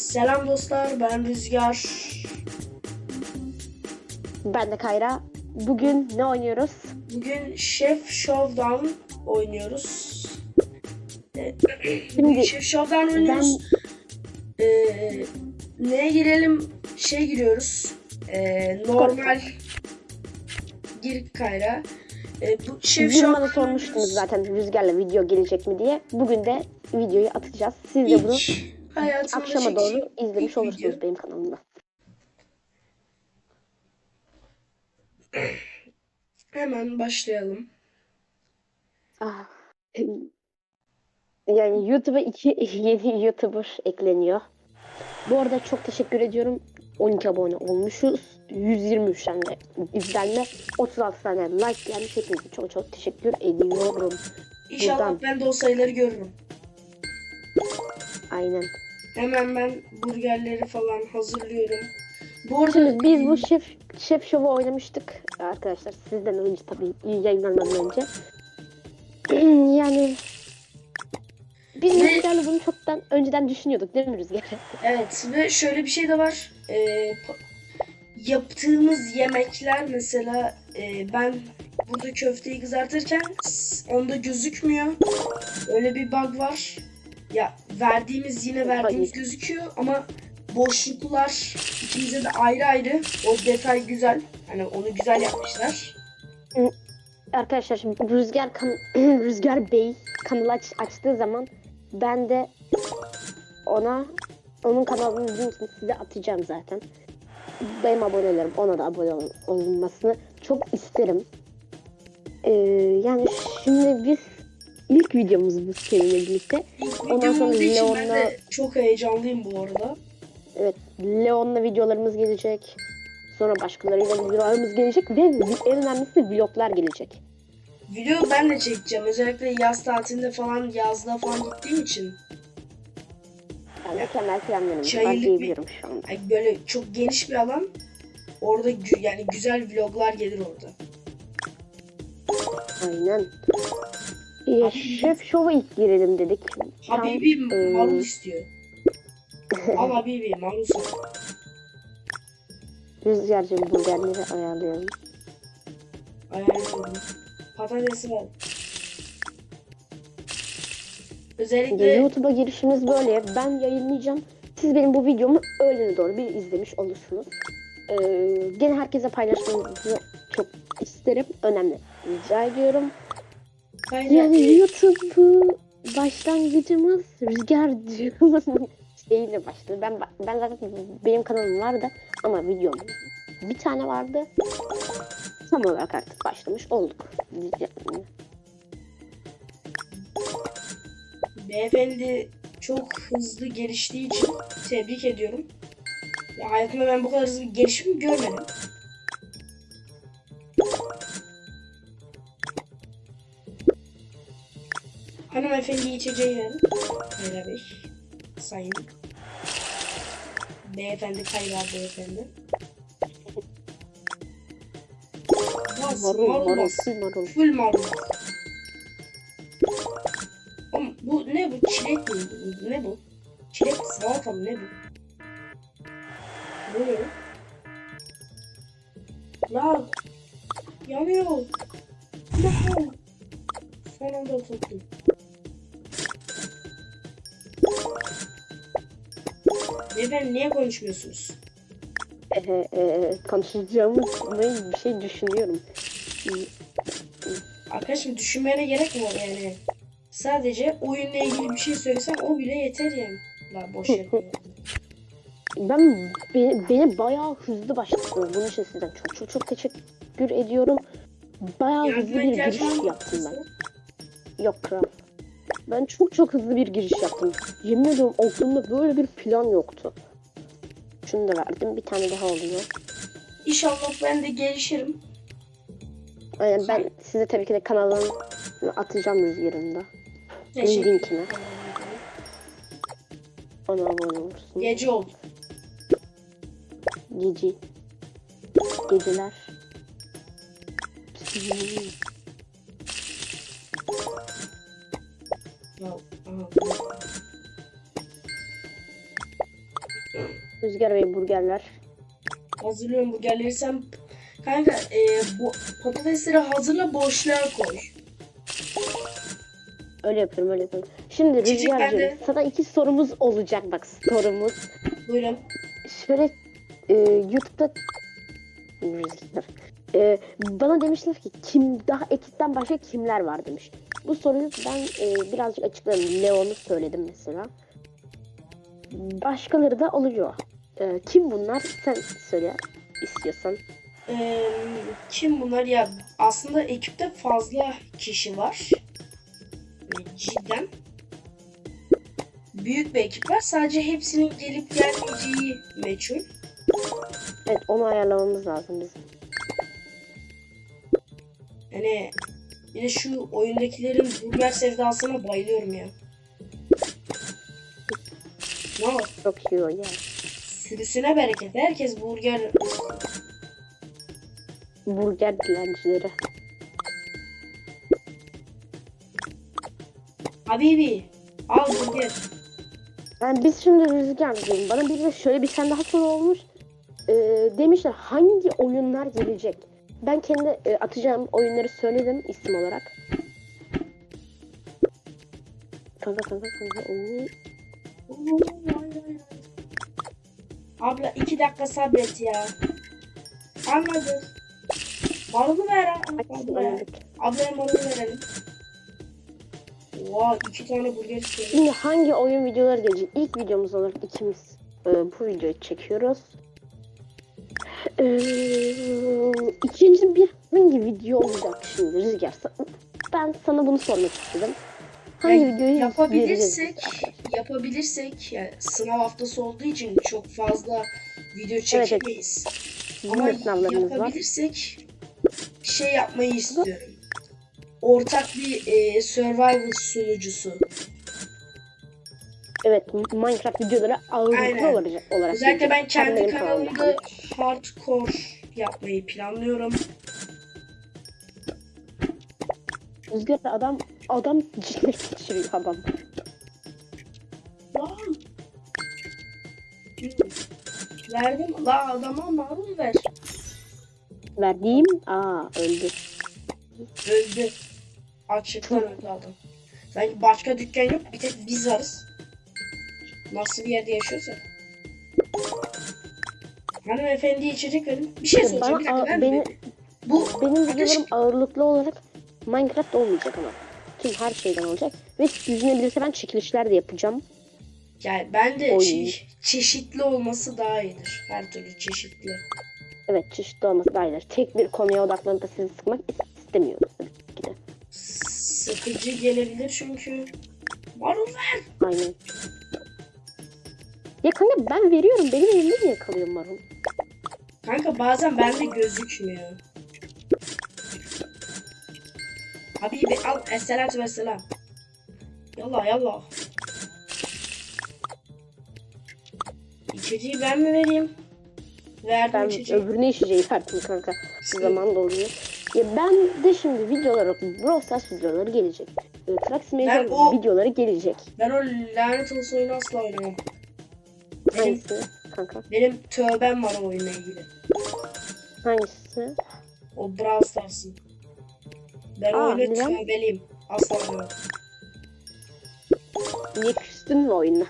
Selam dostlar, ben Rüzgar. Ben de Kayra. Bugün ne oynuyoruz? Bugün Chef Showdown oynuyoruz. Ee, Şimdi Chef Showdown oynuyoruz. Ee, neye girelim? Şey giriyoruz. Ee, normal gir kayra. Ee, bu Chef Dün bana sormuştunuz zaten Rüzgar'la video gelecek mi diye. Bugün de videoyu atacağız. Siz de bunu İlk hayatımda akşama doğru izlemiş olursunuz benim kanalımda. Hemen başlayalım. Ah. Yani YouTube'a iki yeni YouTuber ekleniyor. Bu arada çok teşekkür ediyorum. 12 abone olmuşuz. 123 tane izlenme, 36 tane like gelmiş. Hepinize çok çok teşekkür ediyorum. İnşallah Buradan. ben de o sayıları görürüm. Aynen. Hemen ben burgerleri falan hazırlıyorum. Bu arada Şimdi biz bu şef şef şovu oynamıştık arkadaşlar. Sizden önce tabii yayınlanmadan önce. yani biz Ve- Rüzgar'la bunu çoktan önceden düşünüyorduk değil mi Rüzgar? evet ve şöyle bir şey de var. Ee, yaptığımız yemekler mesela e, ben burada köfteyi kızartırken onda gözükmüyor. Öyle bir bug var. Ya verdiğimiz yine verdiğimiz gözüküyor ama boşluklar ikimize de ayrı ayrı. O detay güzel. Hani onu güzel yapmışlar. Arkadaşlar şimdi Rüzgar kan Rüzgar Bey kanalı aç açtığı zaman ben de ona onun kanalının linkini size atacağım zaten. Benim abonelerim ona da abone ol- olunmasını çok isterim. Ee, yani şimdi biz ilk videomuz bu seninle birlikte. İlk Ondan sonra olduğu için ben Leon'la- de çok heyecanlıyım bu arada. Evet, Leon'la videolarımız gelecek. Sonra başkalarıyla videolarımız gelecek ve en önemlisi vloglar gelecek. Video ben de çekeceğim. Özellikle yaz tatilinde falan yazlığa falan gittiğim için. Yani mükemmel planlarımız var Çayırlık bir- diyebilirim şu anda. Yani böyle çok geniş bir alan. Orada gü- yani güzel vloglar gelir orada. Aynen. Ee, Şef Show'a ilk girelim dedik. Tam, Habibi e, marul istiyor. Al Habibi marul sat. Rüzgar'cığım burgerleri ayarlayalım. Ayarlıyorum. Patatesi ver. Ya, Özellikle YouTube'a girişimiz böyle. Ben yayınlayacağım. Siz benim bu videomu öğlene doğru bir izlemiş olursunuz. Ee, gene herkese paylaşmanızı çok isterim. Önemli. Rica ediyorum. Kayra, Yani YouTube başlangıcımız rüzgarcığımın şeyiyle başladı. Ben ben zaten benim kanalım vardı ama videom bir tane vardı. Tam olarak artık başlamış olduk. Beyefendi çok hızlı geliştiği için tebrik ediyorum. Ya hayatımda ben bu kadar hızlı bir gelişim görmedim. Hanımefendi içeceği verin. Bey. Sayın. Beyefendi Kayra beyefendi. Bas, Marul, marul marul, marul. Full marul. Oğlum bu ne bu? Çilek mi? bu? Ne bu? Çilek salata mı? Ne bu? Ne oluyor? Lan! Yanıyor! No! Son anda oturdum. Beyefendi niye konuşmuyorsunuz? Ee, e, konuşacağımız bir şey düşünüyorum. Arkadaşım düşünmene gerek mi var yani? Sadece oyunla ilgili bir şey söylesen o bile yeter yani. La boş. Ben beni, beni bayağı hızlı başlattınız. Bunun için sizden çok çok çok teşekkür ediyorum. Bayağı hızlı Yardıma bir giriş yaptım ben. Yok kral. Ben çok çok hızlı bir giriş yaptım. Yemin ediyorum aklımda böyle bir plan yoktu. Şunu da verdim. Bir tane daha oluyor. İnşallah ben de gelişirim. Yani ben size tabii ki de kanalın atacağım rüzgarında. Ederim. Ona abone olursun. Gece oldu. Gece. Geceler. Rüzgar Bey burgerler. Hazırlıyorum burgerleri sen kanka e, bu patatesleri hazırla boşluğa koy. Öyle yapıyorum öyle yapıyorum. Şimdi Rüzgar'cığım sana iki sorumuz olacak bak sorumuz. Buyurun. Şöyle e, YouTube'da Rüzgar. E, bana demişler ki kim daha ekipten başka kimler var demiş. Bu soruyu ben e, birazcık açıkladım. Leon'u söyledim mesela. Başkaları da oluyor. E, kim bunlar? Sen söyle istiyorsan. E, kim bunlar ya? Aslında ekipte fazla kişi var. E, cidden. Büyük bir ekip var. Sadece hepsinin gelip gelmeyeceği meçhul. Evet onu ayarlamamız lazım bizim. Yani bir de şu oyundakilerin burger sevdasına bayılıyorum ya. Ne var? Çok iyi o ya. Sürüsüne bereket. Herkes burger Burger dilencileri. Habibi. Al burger. Yani biz şimdi Rüzgar'cığım bana bir de şöyle bir sen daha soru olmuş. Ee, demişler hangi oyunlar gelecek? Ben kendi e, atacağım oyunları söyledim isim olarak. Kanka kanka kanka. Oo. Abla iki dakika sabret ya. Anladım. Marulu ver. Abla. Anladık. Ablaya marulu verelim. Oha iki tane burger istiyorum. Şimdi hangi oyun videoları gelecek? İlk videomuz olarak ikimiz e, bu videoyu çekiyoruz. Ee, ikinci bir hangi video olacak şimdi Rüzgar? Ben sana bunu sormak istedim. Hangi Yani videoyu yapabilirsek, yapabilirsek yani sınav haftası olduğu için çok fazla video çekemeyiz. Bizim Ama de sınavlarımız var. yapabilirsek şey yapmayı istiyorum. Ortak bir e, survival sunucusu. Evet Minecraft videoları ağırlıklı Aynen. olacak olarak. Özellikle ben kendi kanalımda hardcore yapmayı planlıyorum. Rüzgar adam adam cinnet geçiriyor adam. Lan. Verdim. La adama marul ver. Verdiğim aa öldü. Öldü. Açlıktan öldü adam. Sanki başka dükkan yok. Bir tek biz varız. Nasıl bir yerde yaşıyorsa. Hanımefendi içecek verin. Bir şey soracağım. Bir dakika. ben beni- Bu Benim videolarım ağırlıklı olarak Minecraft olmayacak ama. Tüm her şeyden olacak. Ve düşünebilirse ben çekilişler de yapacağım. yani ben de şey, çeşitli olması daha iyidir. Her türlü çeşitli. Evet çeşitli olması daha iyidir. Tek bir konuya odaklanıp da sizi sıkmak ki de. Sıkıcı gelebilir çünkü. Marul ver. Aynen. Ya kanka ben veriyorum. Benim elimde niye kalıyor marul? Kanka bazen bende gözükmüyor. Habibi al esselatu vesselam. Yallah yallah. İçeceği ben mi vereyim? Verdim Ben içeceği. öbürüne işeceği verdim kanka. Zaman doluyor. Ya ben de şimdi videolar Brawl Stars videoları gelecek. E, Trax Major o- videoları gelecek. Ben o lanet olsun oyunu asla oynamam. Hangisi kanka? benim tövbem var o oyunla ilgili. Hangisi? O Brawl Stars'ın. Ben Aa, oyuna neden? tövbeliyim. Asla oynamam. Niye küstün mü oyuna?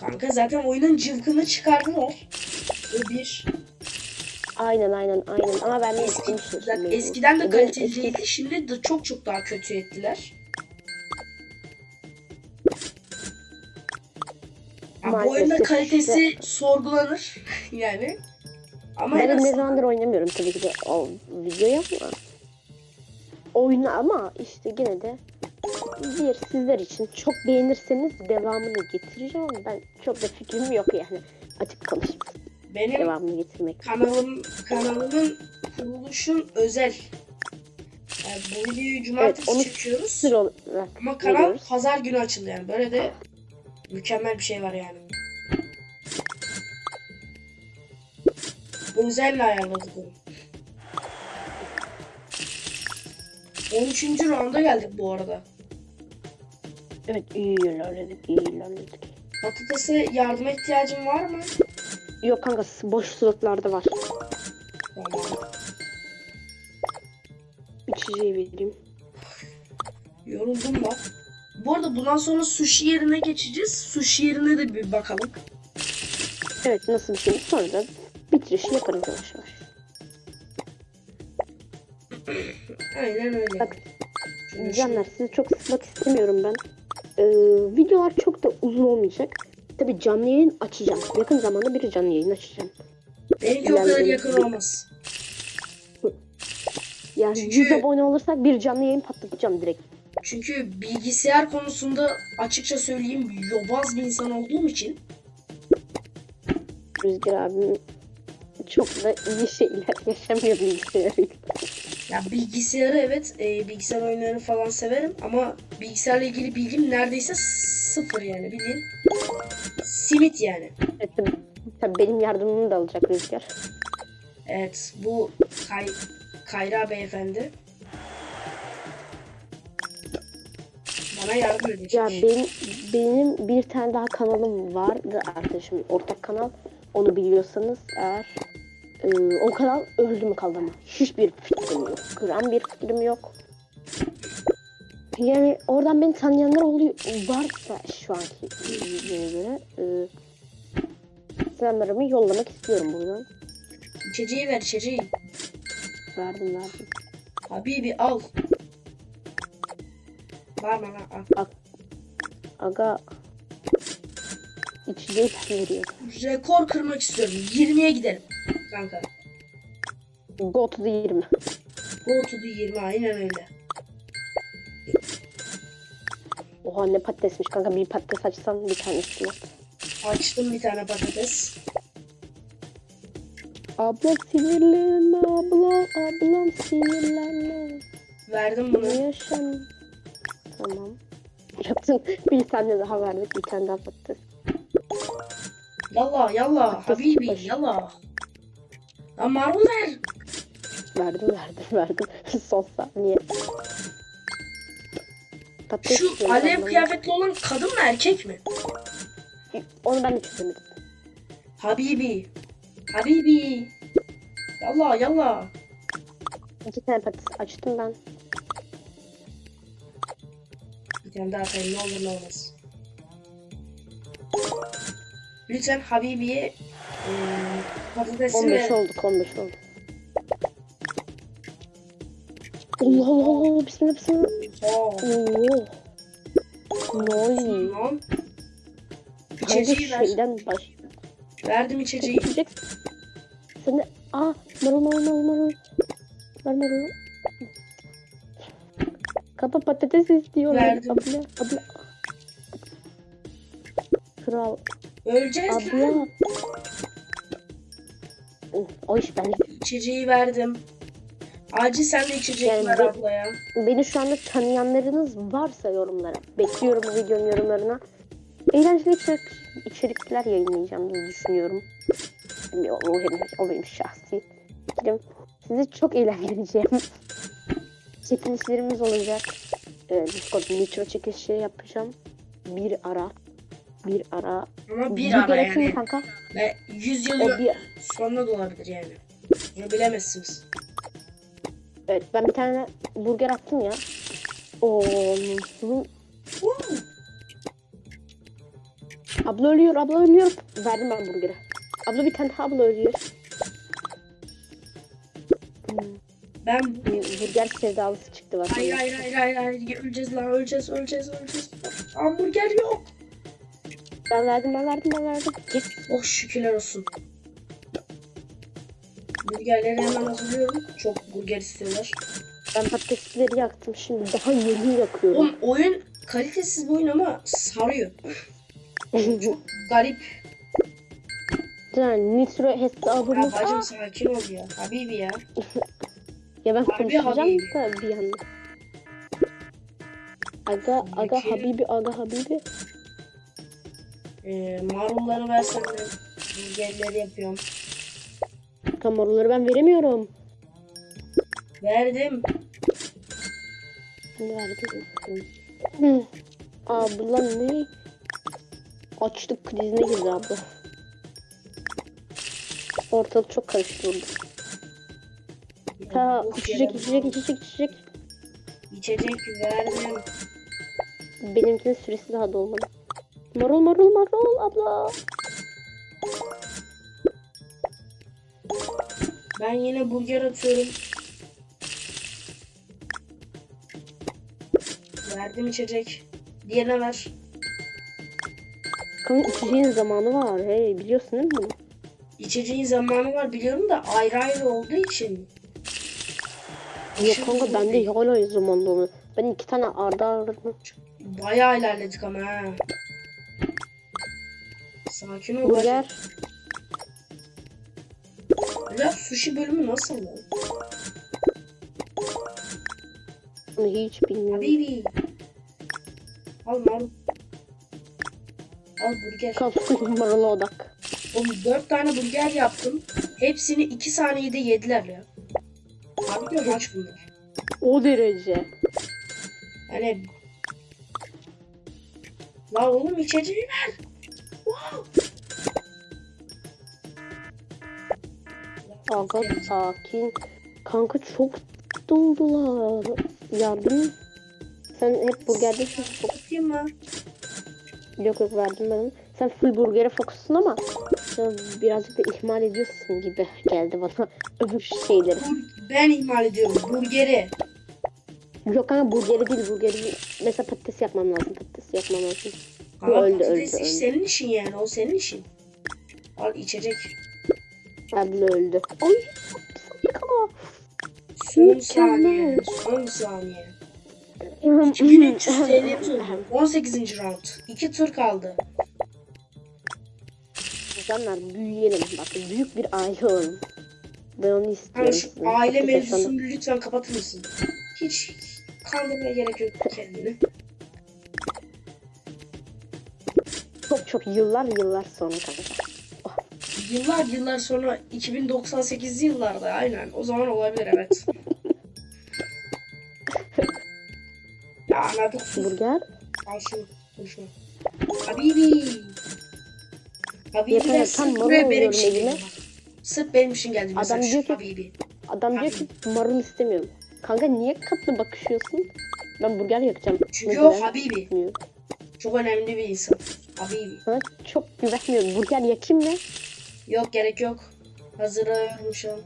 Kanka zaten oyunun cıvkını çıkardılar. O bir. Aynen aynen aynen ama ben de Eski, zaten eskiden de kaliteliydi. Şimdi de çok çok daha kötü ettiler. Ya bu Maalesef oyunda işte. kalitesi sorgulanır yani. Ama Ben ne zamandır oynamıyorum tabii ki de o videoyu ama. Oyunu ama işte yine de bir sizler için çok beğenirseniz devamını getireceğim ama ben çok da fikrim yok yani. Açık konuşayım. benim Devamını getirmek. kanalım kanalımın kuruluşun özel. Yani bu videoyu cumartesi onu çekiyoruz. Olarak Ama kanal veriyoruz. pazar günü açıldı yani. Böyle de mükemmel bir şey var yani. Özenle ayarladık onu. 13. rounda geldik bu arada. Evet iyi ilerledik iyi ilerledik. Patatese yardıma ihtiyacın var mı? Yok kanka boş slotlarda var. Tamam. İçeceği vereyim. Yoruldum bak. Arada bundan sonra sushi yerine geçeceğiz. Sushi yerine de bir bakalım. Evet nasıl bir şey sonra da bitirişi yaparız yavaş yavaş. Aynen öyle. Bak Canlar sizi çok sıkmak istemiyorum ben. Ee, videolar çok da uzun olmayacak. Tabi canlı yayın açacağım. Yakın zamanda bir canlı yayın açacağım. Benimki o kadar yakın olmaz. Yani Çünkü- 100 abone olursak bir canlı yayın patlatacağım direkt. Çünkü bilgisayar konusunda açıkça söyleyeyim yobaz bir insan olduğum için Rüzgar abim çok da iyi şeyler yaşamıyor bilgisayarıyla. ya bilgisayarı evet e, bilgisayar oyunlarını falan severim ama bilgisayarla ilgili bilgim neredeyse sıfır yani bildiğin simit yani. Evet, tabii, tabii benim yardımımı da alacak Rüzgar. Evet bu Kay Kayra beyefendi bana yardım edecek. Ya benim, benim bir tane daha kanalım vardı arkadaşım ortak kanal. Onu biliyorsanız eğer e, o kanal öldü mü kaldı mı? Hiçbir fikrim yok. Gram bir fikrim yok. Yani oradan beni tanıyanlar oluyor. Varsa şu anki videoya göre e, selamlarımı yollamak istiyorum buradan. İçeceği ver içeceği. Verdim verdim. Habibi al. Var bana al. Aga içeceği ben veriyorum. Rekor kırmak istiyorum. 20'ye gidelim. Kanka. Go to the 20. Go to the 20 aynen öyle. Oha ne patatesmiş kanka bir patates açsan bir tanesini. Açtım bir tane patates. Abla sinirlenme abla ablam sinirlenme. Verdim Ne bunu. yaşam? Tamam. Yaptın bir tane daha verdik bir tane daha patates. Yallah yallah. Habibi yallah. Lan marul ver. Verdim verdim verdim. Son saniye. Patates Şu alev ablam. kıyafetli olan kadın mı erkek mi? Onu ben de çözemedim. Habibi. Habibi. Yallah yallah. İki tane patates açtım ben. Tane daha ne olur ne olmaz. Lütfen Habibi'ye eee patatesi 15 ver. olduk 15 olduk. Allah Allah Allah bismillah bismillah. Oo. Oo. Noy. Tamam. İçeceği ver. şeyden baş... Verdim içeceği. İçecek. Sen de... Aa marul marul marul marul. Ver marul. Kapa patates istiyorlar. Verdim. Abla abla. Kral Öleceğiz lan. abla. O iş ben. İçeceği verdim. Acil sen de içecek Yani ver ablaya. Beni şu anda tanıyanlarınız varsa yorumlara. Bekliyorum bu videonun yorumlarına. Eğlenceli içerik, içerikler yayınlayacağım diye düşünüyorum. O, o, o benim şahsi fikrim. Sizi çok eğlendireceğim. Çekilişlerimiz olacak. Ee, Discord nitro çekilişi yapacağım. Bir ara. Bir ara. Ama bir Video ara yani. kanka? Ve 100 yıl O bir, sonra da olabilir yani. Bunu bilemezsiniz. evet ben bir tane burger attım ya. Oo, Woo! Abla ölüyor, abla ölüyor. Verdim ben burgeri. Abla bir tane daha abla ölüyor. Ben burger sevdalısı çıktı var. hayır hayır hayır hayır hayır öleceğiz lan öleceğiz öleceğiz öleceğiz. Hamburger yok. Ben verdim, ben verdim, ben verdim. Yes. Oh şükürler olsun. Burgerleri hemen hazırlıyorum. Çok burger istiyorlar. Ben patatesleri yaktım şimdi. Daha yeni yakıyorum. Oğlum oyun kalitesiz bir oyun ama sarıyor. Çok garip. Yani nitro Ya hesabımız... bacım sakin ol ya. Habibi ya. Ya ben konuşacağım da bir yandan. Aga, aga Peki. Habibi, aga Habibi. Ee, marulları versen de burgerleri yapıyorum. Kamoruları ben veremiyorum. Verdim. Şimdi verdim. Hı. Abla ne? Açlık krizine girdi abla. Ortalık çok karıştı burada. Ha Boş içecek yere içecek içecek içecek. İçecek verdim. Benimkinin süresi daha dolmadı. Marul marul marul abla. Ben yine burger atıyorum. Verdim içecek. Diğerine ver. Kanka içeceğin zamanı var. Hey biliyorsun değil mi? İçeceğin zamanı var biliyorum da ayrı ayrı olduğu için. Yok Şimdi kanka bende hala zamanda onu. Ben iki tane arda arda. Bayağı ilerledik ama ha. Sakin ol. Burger. Ya sushi bölümü nasıl lan? Onu hiç bilmiyorum. Habibi. Al marul. Al burger. Kanka marula odak. Oğlum 4 tane burger yaptım. Hepsini 2 saniyede yediler ya. Abi diyorum aç bunlar. O derece. Hani La oğlum içeceği ver. Wow. Aga sakin. Kanka çok doldular. Yardım. Sen hep burgerdesin. Fok- Bakayım mı? Yok yok verdim ben. Sen full burgere fokussun ama birazcık da ihmal ediyorsun gibi geldi bana. Öbür şeyleri. Ben ihmal ediyorum burgeri. Yok kanka burgeri değil burgeri değil. Mesela patates yapmam lazım. Patates yapmam lazım. Ama öldü, patates öldü, iş öldü. senin işin yani o senin işin. Al içecek. Abla öldü. Ay dakika. Son saniye. Son saniye. 2350 tur. 18. round. 2 tur kaldı. Canlar büyüyelim. Bak büyük bir aile olalım. Ben onu istiyorum. şu sizin. aile mevzusunu lütfen kapatır mısın? Hiç kandırmaya gerek yok kendini. Çok çok yıllar yıllar sonra kanka. Yıllar yıllar sonra 2098 yıllarda aynen o zaman olabilir evet. ya sus. Burger. Al şunu. Al şunu. Habibi. Habibi de marul buraya benim geldi. bak. Sırf benim için geldi mesela Adam diyor ki- Habibi. Adam diyor ki marul istemiyorum. Kanka niye katlı bakışıyorsun? Ben burger yakacağım. Çünkü Mesela o Habibi. yapmıyor. Çok önemli bir insan. Habibi. Sana çok güvenmiyorum. Burger yakayım mı? Yok gerek yok. Şu an.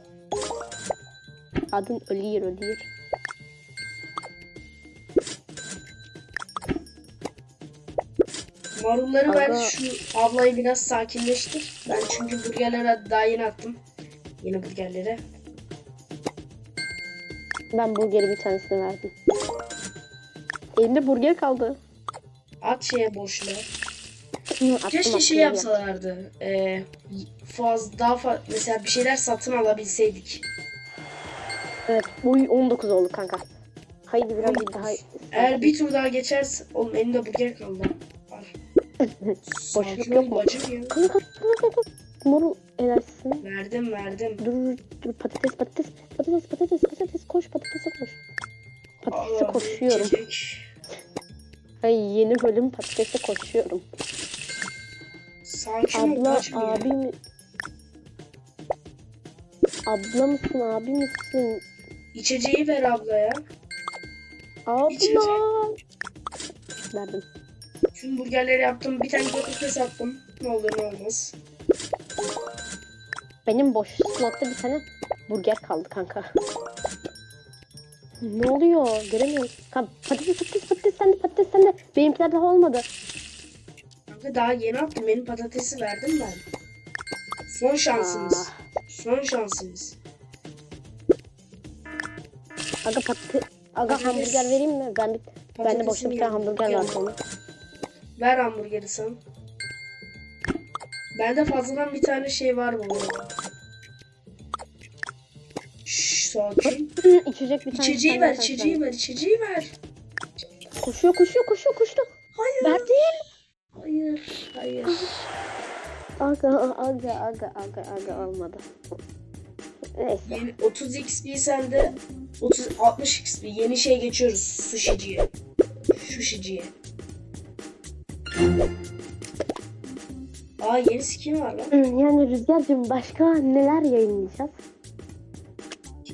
Adın ölüyor ölüyor. Marulları ver Aga. şu ablayı biraz sakinleştir. Ben çünkü burgerlere daha yeni attım. Yeni burgerlere. Ben burgeri bir tanesini verdim. Elimde burger kaldı. At şeye boşluğa. Hı, attım, Keşke attım, şey yapsalardı. Ee, faz, daha fa mesela bir şeyler satın alabilseydik. Evet. Uy 19 oldu kanka. Haydi biraz bir daha. Eğer bir tur daha geçerse... Oğlum elimde burger kaldı. Boşluk Sakin yok mu? bacım ya. Kanka kanka kanka. Edersin. Verdim verdim. Dur dur patates patates patates patates patates koş patatese koş. Patatese Allah, koşuyorum. içecek. Ay yeni bölüm patatese koşuyorum. Sakin ol Abla bacım ya. abi mi? Abla mısın abi misin? İçeceği ver ablaya. İçecek. Abla. Verdim. Tüm burgerleri yaptım. Bir tane patates attım. Ne olur ne olmaz. Benim boş slotta bir tane burger kaldı kanka. Ne oluyor? Göremiyorum. Kanka patates patates patates sende patates sende. Benimkiler daha olmadı. Kanka daha yeni attım. Benim patatesi verdim ben. Son şansımız. Ah. Son şansımız. Aga patates. Aga hamburger vereyim mi? Ben bir, ben de boşta bir tane hamburger var sana. Ver hamburgeri sen. Bende fazladan bir tane şey var bu arada. Şşş sakin. İçecek bir tane. İçeceği ver, içeceği ver, içeceği ver. Koşuyor koşuyor koşuyor koşuyor. Hayır. Verdi. Hayır, hayır. Aga aga aga aga aga olmadı. Neyse. Yeni 30 XP sende. 30 60 XP. Yeni şey geçiyoruz sushi'ciye. Sushiciye. Aa yeni skin var lan. Yani Rüzgar'cığım başka neler yayınlayacağız?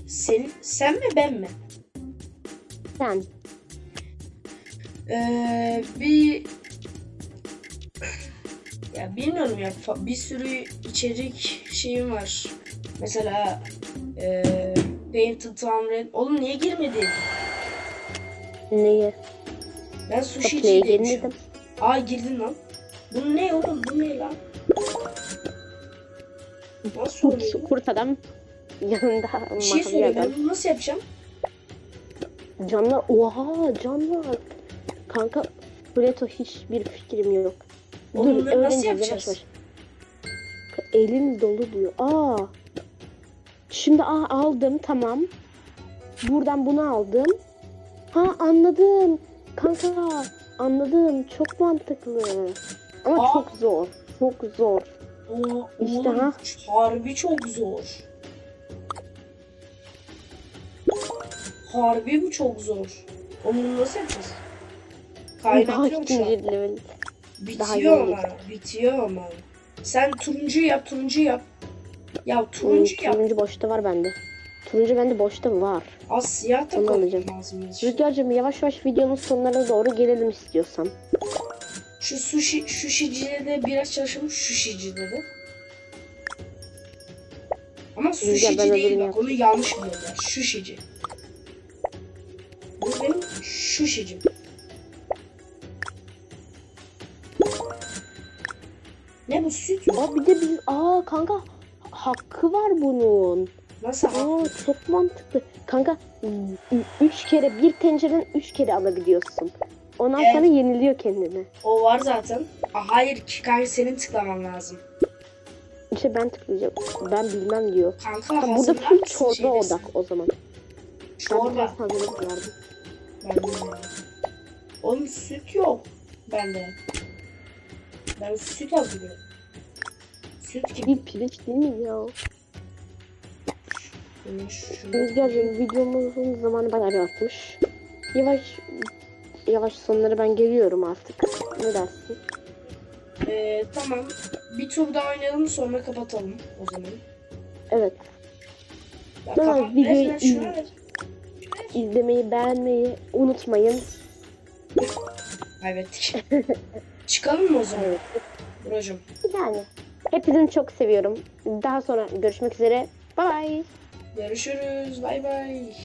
Senin, sen mi ben mi? Sen. Ee, bir ya bilmiyorum ya bir sürü içerik şeyim var. Mesela ee, Painted Town Red. Oğlum niye girmedin? Neyi? Ben Kapıya sushi'ciydim. girmedim. Aa girdin lan. Bu ne oğlum? Bu ne lan? Nasıl oluyor? Kurt, kurt adam yanında Bir şey söyle ben bunu nasıl yapacağım? Canlar, oha canlar. Kanka Plato hiçbir fikrim yok. Oğlum Dur nasıl yavaş yapacağız? yavaş. Elim dolu diyor. Aa. Şimdi aa, aldım tamam. Buradan bunu aldım. Ha anladım. Kanka anladım. Çok mantıklı. Ama Aa. çok zor. Çok zor. Oo, İşte oğlum, ha. harbi çok zor. Harbi bu çok zor. Bunu nasıl yapacağız? Daha Kaynatıyorum şu an. daha Bitiyor yeni ama. Bitiyor ama. Sen turuncu yap, turuncu yap. Ya Hmm, turuncu yap. turuncu boşta var bende. Turuncu bende boşta var. Az siyah alacağım. lazım. Rüzgar'cığım yavaş yavaş videonun sonlarına doğru gelelim istiyorsan. Şu sushi, sushicide de biraz çalışalım. Sushicide de. Ama sushici değil bak onu yanlış biliyorlar. Sushici. Bu benim sushicim. Ne bu süt? Aa bir de biz aa kanka hakkı var bunun. Nasıl Aa haklı? çok mantıklı. Kanka üç kere bir tencereden üç kere alabiliyorsun. Ondan Evet. sonra yeniliyor kendini. O var zaten. Aa, hayır ki kanka senin tıklaman lazım. İşte ben tıklayacağım. Ben bilmem diyor. Kanka Ha, burada full mısın çorba şeydesin? odak o zaman. Ben Çorba. biraz hazırlık verdim. Ben bilmiyorum. Oğlum süt yok bende. Ben süt hazırlıyorum. Süt gibi. Bir pirinç değil mi ya? Rüzgar'cığım videomuzun zamanı bayağı bir artmış. Yavaş yavaş sonları ben geliyorum artık. Ne dersin? Ee, tamam. Bir tur daha oynayalım sonra kapatalım o zaman. Evet. Ya Tamam, kapat. videoyu iz-. İzlemeyi, beğenmeyi unutmayın. Kaybettik. Çıkalım mı o zaman? Evet. Buracığım. Yani hepinizi çok seviyorum. Daha sonra görüşmek üzere. Bye. Görüşürüz. Bay bay.